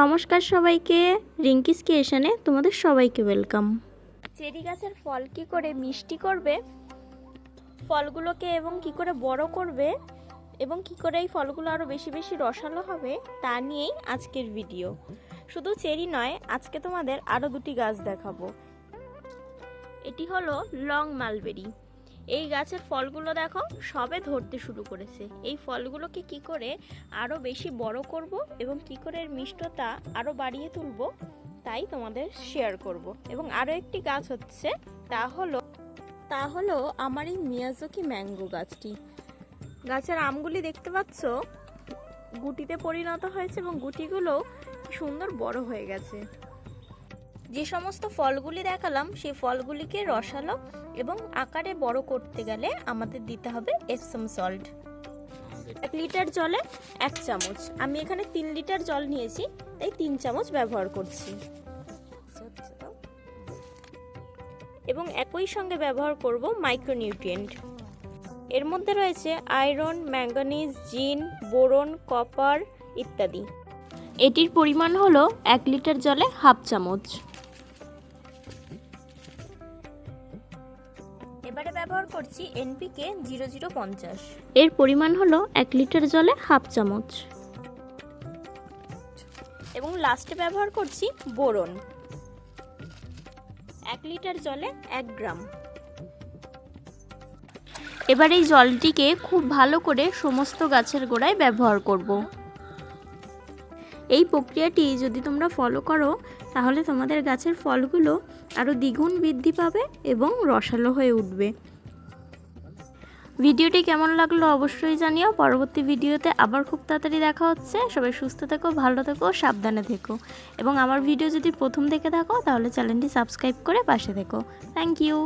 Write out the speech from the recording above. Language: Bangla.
নমস্কার সবাইকে রিঙ্কিস ক্রিয়েশনে তোমাদের সবাইকে ওয়েলকাম। চেরি গাছের ফল কি করে মিষ্টি করবে, ফলগুলোকে এবং কি করে বড় করবে, এবং কি করে এই ফলগুলো আরও বেশি বেশি রসালো হবে, তা নিয়েই আজকের ভিডিও শুধু চেরি নয়, আজকে তোমাদের আরও দুটি গাছ দেখাবো। এটি হলো লং মালবেরি। এই গাছের ফলগুলো দেখো, সবে ধরতে শুরু করেছে। এই ফলগুলোকে কি করে আরও বেশি বড় করব এবং কি করে এর মিষ্টতা আরও বাড়িয়ে তুলব, তাই তোমাদের শেয়ার করব। এবং আরও একটি গাছ হচ্ছে, তা হলো তা হলো আমার এই মিয়াজকি ম্যাঙ্গো গাছটি। গাছের আমগুলি দেখতে পাচ্ছ, গুটিতে পরিণত হয়েছে এবং গুটিগুলো সুন্দর বড় হয়ে গেছে। যে সমস্ত ফলগুলি দেখালাম, সেই ফলগুলিকে রসালো এবং আকারে বড় করতে গেলে আমাদের দিতে হবে এপসম সল্ট এক লিটার জলে এক চামচ। আমি এখানে তিন লিটার জল নিয়েছি, তাই তিন চামচ ব্যবহার করছি। এবং একই সঙ্গে ব্যবহার করব মাইক্রোনিউট্রিয়েন্ট এর মধ্যে রয়েছে iron manganese zinc boron copper ইত্যাদি। এটির পরিমাণ হলো এক লিটার জলে হাফ চামচ। এবারে ব্যবহার করছি এনপিকে জিরো জিরো পঞ্চাশ। এর পরিমাণ হলো এক লিটার জলে হাফ চামচ। এবং লাস্টে ব্যবহার করছি বোরন। এক লিটার জলে এক গ্রাম। এবার এই জলটিকে খুব ভালো করে সমস্ত গাছের গোড়ায় ব্যবহার করব। এই প্রক্রিয়াটি যদি তোমরা ফলো করো, তাহলে তোমাদের গাছের ফলগুলো আরও দ্বিগুণ বৃদ্ধি পাবে এবং রসালো হয়ে উঠবে। ভিডিওটি কেমন লাগল অবশ্যই জানিও। পরবর্তী ভিডিওতে আবার খুব তাড়াতাড়ি দেখা হচ্ছে। সবাই সুস্থ থেকো, ভালো থেকো, সাবধানে থেকো। এবং আমার ভিডিও যদি প্রথম দেখে থাকো, তাহলে চ্যানেলটি সাবস্ক্রাইব করে পাশে থেকো। Thank you